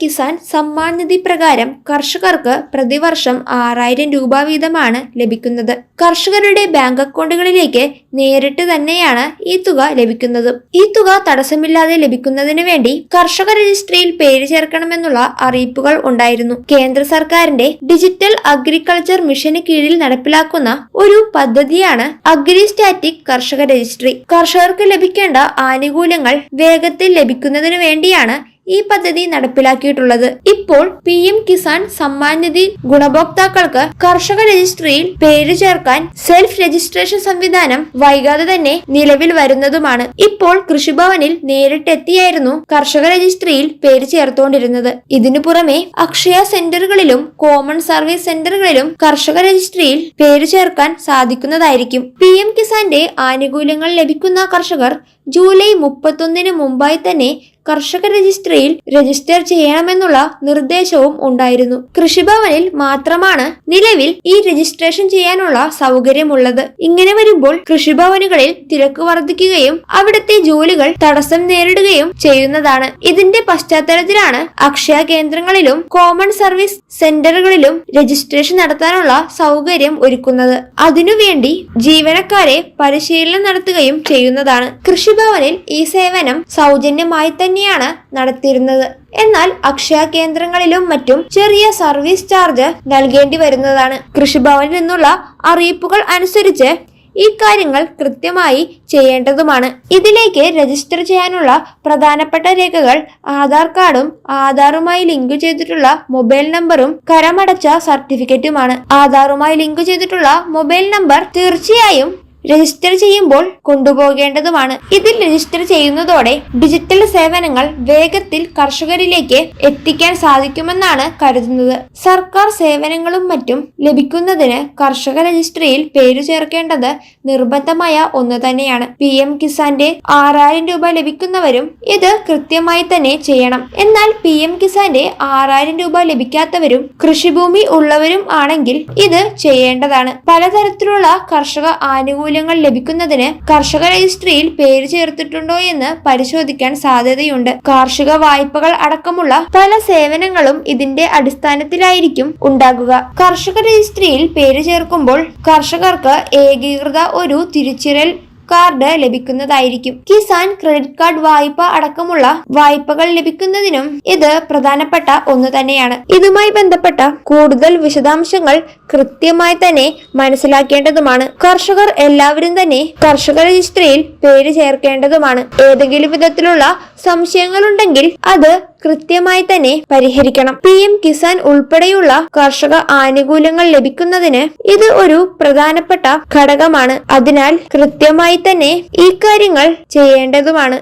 കിസാൻ സമ്മാൻ നിധി പ്രകാരം കർഷകർക്ക് പ്രതിവർഷം ആറായിരം രൂപ വീതമാണ് ലഭിക്കുന്നത്. കർഷകരുടെ ബാങ്ക് അക്കൗണ്ടുകളിലേക്ക് നേരിട്ട് തന്നെയാണ് ഈ തുക ലഭിക്കുന്നത്. ഈ തുക തടസ്സമില്ലാതെ ലഭിക്കുന്നതിന് വേണ്ടി കർഷക രജിസ്ട്രിയിൽ പേര് ചേർക്കണമെന്നുള്ള അറിയിപ്പുകൾ ഉണ്ടായിരുന്നു. കേന്ദ്ര സർക്കാരിന്റെ ഡിജിറ്റൽ അഗ്രികൾച്ചർ മിഷന് കീഴിൽ നടപ്പിലാക്കുന്ന ഒരു പദ്ധതിയാണ് അഗ്രിസ്റ്റാറ്റിക് കർഷക രജിസ്ട്രി. കർഷകർക്ക് ലഭിക്കേണ്ട ആനുകൂല്യങ്ങൾ വേഗത്തിൽ ലഭിക്കുന്നതിന് വേണ്ടിയാണ് ഈ പദ്ധതി നടപ്പിലാക്കിയിട്ടുള്ളത്. ഇപ്പോൾ പി എം കിസാൻ സമ്മാൻ നിധി ഗുണഭോക്താക്കൾക്ക് കർഷക രജിസ്ട്രിയിൽ പേര് ചേർക്കാൻ സെൽഫ് രജിസ്ട്രേഷൻ സംവിധാനം വൈകാതെ തന്നെ നിലവിൽ വരുന്നതുമാണ്. ഇപ്പോൾ കൃഷിഭവനിൽ നേരിട്ടെത്തിയായിരുന്നു കർഷക രജിസ്ട്രിയിൽ പേര് ചേർത്തുകൊണ്ടിരുന്നത് ഇതിനു പുറമെ അക്ഷയ സെന്ററുകളിലും കോമൺ സർവീസ് സെന്ററുകളിലും കർഷക രജിസ്ട്രിയിൽ പേര് ചേർക്കാൻ സാധിക്കുന്നതായിരിക്കും. പി എം കിസാന്റെ ആനുകൂല്യങ്ങൾ ലഭിക്കുന്ന കർഷകർ ജൂലൈ മുപ്പത്തൊന്നിന് മുമ്പായി തന്നെ കർഷക രജിസ്ട്രിയിൽ രജിസ്റ്റർ ചെയ്യണമെന്നുള്ള നിർദ്ദേശവും ഉണ്ടായിരുന്നു. കൃഷിഭവനിൽ മാത്രമാണ് നിലവിൽ ഈ രജിസ്ട്രേഷൻ ചെയ്യാനുള്ള സൗകര്യമുള്ളത്. ഇങ്ങനെ വരുമ്പോൾ കൃഷിഭവനുകളിൽ തിരക്ക് വർദ്ധിക്കുകയും അവിടുത്തെ ജോലികൾ തടസ്സം നേരിടുകയും ചെയ്യുന്നതാണ്. ഇതിന്റെ പശ്ചാത്തലത്തിലാണ് അക്ഷയ കേന്ദ്രങ്ങളിലും കോമൺ സർവീസ് സെന്ററുകളിലും രജിസ്ട്രേഷൻ നടത്താനുള്ള സൗകര്യം ഒരുക്കുന്നത്. അതിനുവേണ്ടി ജീവനക്കാരെ പരിശീലനം നടത്തുകയും ചെയ്യുന്നതാണ്. കൃഷിഭവനിൽ ഈ സേവനം സൗജന്യമായി തന്നെയാണ് നടത്തിയിരുന്നത്. എന്നാൽ അക്ഷയ കേന്ദ്രങ്ങളിലും മറ്റും ചെറിയ സർവീസ് ചാർജ് നൽകേണ്ടി വരുന്നതാണ്. കൃഷിഭവനിൽ നിന്നുള്ള അറിയിപ്പുകൾ അനുസരിച്ച് ഈ കാര്യങ്ങൾ കൃത്യമായി ചെയ്യേണ്ടതുമാണ്. ഇതിലേക്ക് രജിസ്റ്റർ ചെയ്യാനുള്ള പ്രധാനപ്പെട്ട രേഖകൾ ആധാർ കാർഡും ആധാറുമായി ലിങ്ക് ചെയ്തിട്ടുള്ള മൊബൈൽ നമ്പറും കരമടച്ച സർട്ടിഫിക്കറ്റുമാണ്. ആധാറുമായി ലിങ്ക് ചെയ്തിട്ടുള്ള മൊബൈൽ നമ്പർ തീർച്ചയായും രജിസ്റ്റർ ചെയ്യുമ്പോൾ കൊണ്ടുപോകേണ്ടതുമാണ്. ഇതിൽ രജിസ്റ്റർ ചെയ്യുന്നതോടെ ഡിജിറ്റൽ സേവനങ്ങൾ വേഗത്തിൽ കർഷകരിലേക്ക് എത്തിക്കാൻ സാധിക്കുമെന്നാണ് കരുതുന്നത്. സർക്കാർ സേവനങ്ങളും മറ്റും ലഭിക്കുന്നതിന് കർഷക രജിസ്ട്രിയിൽ പേര് ചേർക്കേണ്ടത് നിർബന്ധമായ ഒന്ന് തന്നെയാണ്. പി എം കിസാന്റെ ആറായിരം രൂപ ലഭിക്കുന്നവരും ഇത് കൃത്യമായി തന്നെ ചെയ്യണം. എന്നാൽ പി എം കിസാന്റെ ആറായിരം രൂപ ലഭിക്കാത്തവരും കൃഷിഭൂമി ഉള്ളവരും ആണെങ്കിൽ ഇത് ചെയ്യേണ്ടതാണ്. പലതരത്തിലുള്ള കർഷക ആനുകൂല്യങ്ങൾ ലഭിക്കുന്നതിന് കർഷക രജിസ്ട്രിയിൽ പേര് ചേർത്തിട്ടുണ്ടോ എന്ന് പരിശോധിക്കാൻ സാധ്യതയുണ്ട്. കാർഷിക വായ്പകൾ അടക്കമുള്ള പല സേവനങ്ങളും ഇതിന്റെ അടിസ്ഥാനത്തിലായിരിക്കും ഉണ്ടാകുക. കർഷക രജിസ്ട്രിയിൽ പേര് ചേർക്കുമ്പോൾ കർഷകർക്ക് ഏകീകൃത ഒരു തിരിച്ചറിയൽ കാർഡ് ലഭിക്കുന്നതായിരിക്കും. കിസാൻ ക്രെഡിറ്റ് കാർഡ് വായ്പ അടക്കമുള്ള വായ്പകൾ ലഭിക്കുന്നതിനും ഇത് പ്രധാനപ്പെട്ട ഒന്ന് തന്നെയാണ്. ഇതുമായി ബന്ധപ്പെട്ട കൂടുതൽ വിശദാംശങ്ങൾ കൃത്യമായി തന്നെ മനസ്സിലാക്കേണ്ടതുമാണ്. കർഷകർ എല്ലാവരും തന്നെ കർഷക രജിസ്ട്രിയിൽ പേര് ചേർക്കേണ്ടതുമാണ്. ഏതെങ്കിലും വിധത്തിലുള്ള സംശയങ്ങളുണ്ടെങ്കിൽ അത് കൃത്യമായി തന്നെ പരിഹരിക്കണം. പി എം കിസാൻ ഉൾപ്പെടെയുള്ള കർഷക ആനുകൂല്യങ്ങൾ ലഭിക്കുന്നതിന് ഇത് ഒരു പ്രധാനപ്പെട്ട ഘടകമാണ്. അതിനാൽ കൃത്യമായി തന്നെ ഈ കാര്യങ്ങൾ ചെയ്യേണ്ടതുമാണ്.